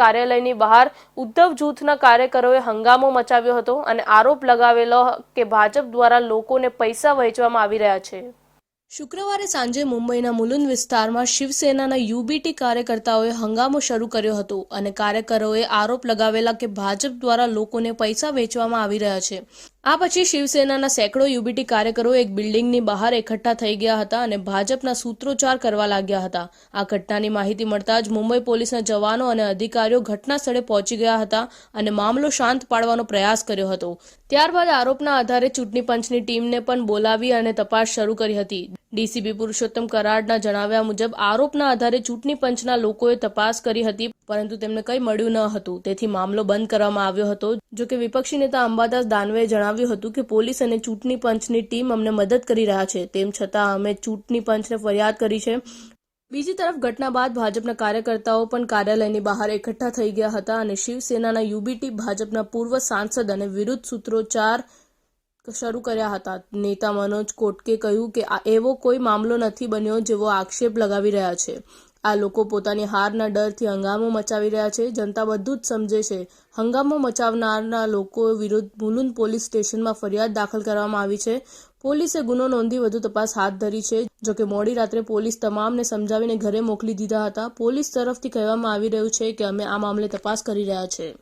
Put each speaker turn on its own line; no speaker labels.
કાર્યાલયની બહાર ઉદ્ધવ જૂથના કાર્યકરોએ હંગામો મચાવ્યો હતો અને આરોપ લગાવેલો કે ભાજપ દ્વારા લોકોને પૈસા વહેંચવામાં આવી રહ્યા છે. શુક્રવારે સાંજે મુંબઈના મુલુંદ વિસ્તારમાં શિવસેનાના યુબીટી કાર્યકર્તાઓએ હંગામો શરૂ કર્યો હતો અને કાર્યકરોએ આરોપ લગાવેલા કે ભાજપ દ્વારા લોકોને પૈસા વેચવામાં આવી રહ્યા છે. આ પછી શિવસેનાના સેંકડો યુબીટી કાર્યકરો એક બિલ્ડિંગની બહાર એકઠા થઈ ગયા હતા અને ભાજપના સૂત્રોચ્ચાર કરવા લાગ્યા હતા. આ ઘટનાની માહિતી મળતા જ મુંબઈ પોલીસના જવાનો અને અધિકારીઓ ઘટના સ્થળે પહોંચી ગયા હતા અને મામલો શાંત પાડવાનો પ્રયાસ કર્યો હતો. ત્યારબાદ આરોપના આધારે ચૂંટણી પંચની ટીમને પણ બોલાવી અને તપાસ શરૂ કરી હતી. ડીસીપી પુરુષોત્તમ કરાડના જણાવ્યા મુજબ, આરોપના આધારે ચૂંટણી પંચના લોકોએ તપાસ કરી હતી, પરંતુ તેમને કંઈ મળ્યું ન હતું. તેથી મામલો બંધ કરવામાં આવ્યો હતો. જો કે વિપક્ષી નેતા અંબાદાસ દાનવેએ જણાવ્યું હતું કે, પોલીસ અને ચૂંટણી પંચની ટીમ અમને મદદ કરી રહ્યા છે. તેમ છતાં અમે ચૂંટણી પંચને ફરિયાદ કરી છે. બીજી તરફ, ઘટના બાદ ભાજપના કાર્યકર્તાઓ પણ કાર્યાલયની બહાર એકઠા થઈ ગયા હતા અને શિવસેનાના યુબીટી ભાજપના પૂર્વ સાંસદ અને વિરુદ્ધ સૂત્રોચ્ચાર શરૂ કર્યા હતા. નેતા મનોજ કોટકે કહ્યું કે આ એવો કોઈ મામલો નથી બન્યો જેવો આક્ષેપ લગાવી રહ્યા છે. આ લોકો પોતાની હારના ડરથી હંગામો મચાવી રહ્યા છે. જનતા બધું જ સમજે છે. હંગામો મચાવનારના લોકો વિરુદ્ધ મુલુંદ પોલીસ સ્ટેશનમાં ફરિયાદ દાખલ કરવામાં આવી છે. પોલીસે ગુનો નોંધી વધુ તપાસ હાથ ધરી છે. જોકે મોડી રાત્રે પોલીસ તમામને સમજાવીને ઘરે મોકલી દીધા હતા. પોલીસ તરફથી કહેવામાં આવી રહ્યું છે કે અમે આ મામલે તપાસ કરી રહ્યા છે.